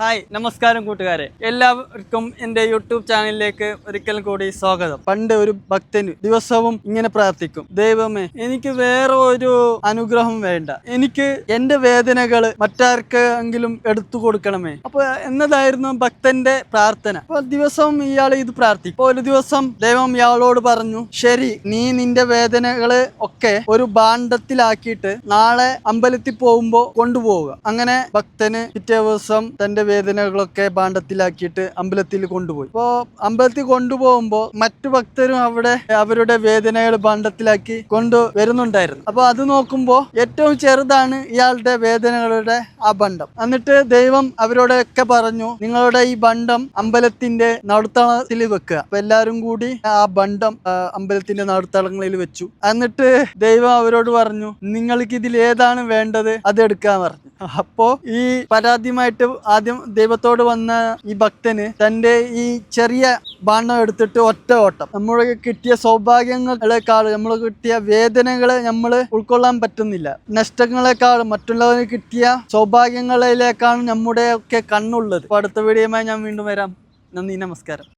Hi നമസ്കാരം കൂട്ടുകാരെ. എല്ലാവർക്കും എന്റെ യൂട്യൂബ് ചാനലിലേക്ക് ഒരിക്കൽ കൂടി സ്വാഗതം. പണ്ട് ഒരു ഭക്തന് ദിവസവും ഇങ്ങനെ പ്രാർത്ഥിക്കും ദൈവമേ എനിക്ക് വേറെ ഒരു അനുഗ്രഹം വേണ്ട. എനിക്ക് എന്റെ വേദനകൾ മറ്റാർക്കെങ്കിലും എടുത്തു കൊടുക്കണമേ. അപ്പൊ എന്നതായിരുന്നു ഭക്തന്റെ പ്രാർത്ഥന. അപ്പൊ ദിവസവും ഇയാൾ ഇത് പ്രാർത്ഥിക്കും. അപ്പൊ ഒരു ദിവസം ദൈവം ഇയാളോട് പറഞ്ഞു ശരി നീ നിന്റെ വേദനകൾ ഒക്കെ ഒരു ഭാണ്ഡത്തിലാക്കിയിട്ട് നാളെ അമ്പലത്തിൽ പോകുമ്പോ കൊണ്ടുപോവുക. അങ്ങനെ ഭക്തന് പിറ്റേ ദിവസം തന്റെ വേദനകളൊക്കെ ഭാണ്ഡത്തിലാക്കിയിട്ട് അമ്പലത്തിൽ കൊണ്ടുപോയി. അപ്പോ അമ്പലത്തിൽ കൊണ്ടുപോകുമ്പോ മറ്റു ഭക്തരും അവിടെ അവരുടെ വേദനകൾ ഭാണ്ഡത്തിലാക്കി കൊണ്ടുവരുന്നുണ്ടായിരുന്നു അപ്പൊ അത് നോക്കുമ്പോ ഏറ്റവും ചെറുതാണ് ഇയാളുടെ വേദനകളുടെ ആ ബണ്ടം എന്നിട്ട് ദൈവം അവരോടൊക്കെ പറഞ്ഞു നിങ്ങളുടെ ഈ ബണ്ടം അമ്പലത്തിന്റെ നടുത്തളത്തിൽ വെക്കുക. അപ്പൊ എല്ലാരും കൂടി ആ ബണ്ടം അമ്പലത്തിന്റെ നടുത്തളങ്ങളിൽ വെച്ചു. എന്നിട്ട് ദൈവം അവരോട് പറഞ്ഞു നിങ്ങൾക്ക് ഇതിൽ ഏതാണ് വേണ്ടത്? അത് എടുക്കാൻ പറഞ്ഞു. അപ്പോ ഈ പരാതിയുമായിട്ട് ആദ്യം ദൈവത്തോട് വന്ന ഈ ഭക്തന് തന്റെ ഈ ചെറിയ ഭാണ്ഡം എടുത്തിട്ട് ഒറ്റ ഓട്ടം. നമ്മൾ കിട്ടിയ സൗഭാഗ്യങ്ങളെക്കാൾ നമ്മൾ കിട്ടിയ വേദനകളെ നമ്മൾ ഉൾക്കൊള്ളാൻ പറ്റുന്നില്ല. നഷ്ടങ്ങളെക്കാൾ മറ്റുള്ളവന് കിട്ടിയ സൗഭാഗ്യങ്ങളിലേക്കാണ് നമ്മുടെ ഒക്കെ കണ്ണുള്ളത് അടുത്ത വീഡിയോയുമായി ഞാൻ വീണ്ടും വരാം. നന്ദി നമസ്കാരം.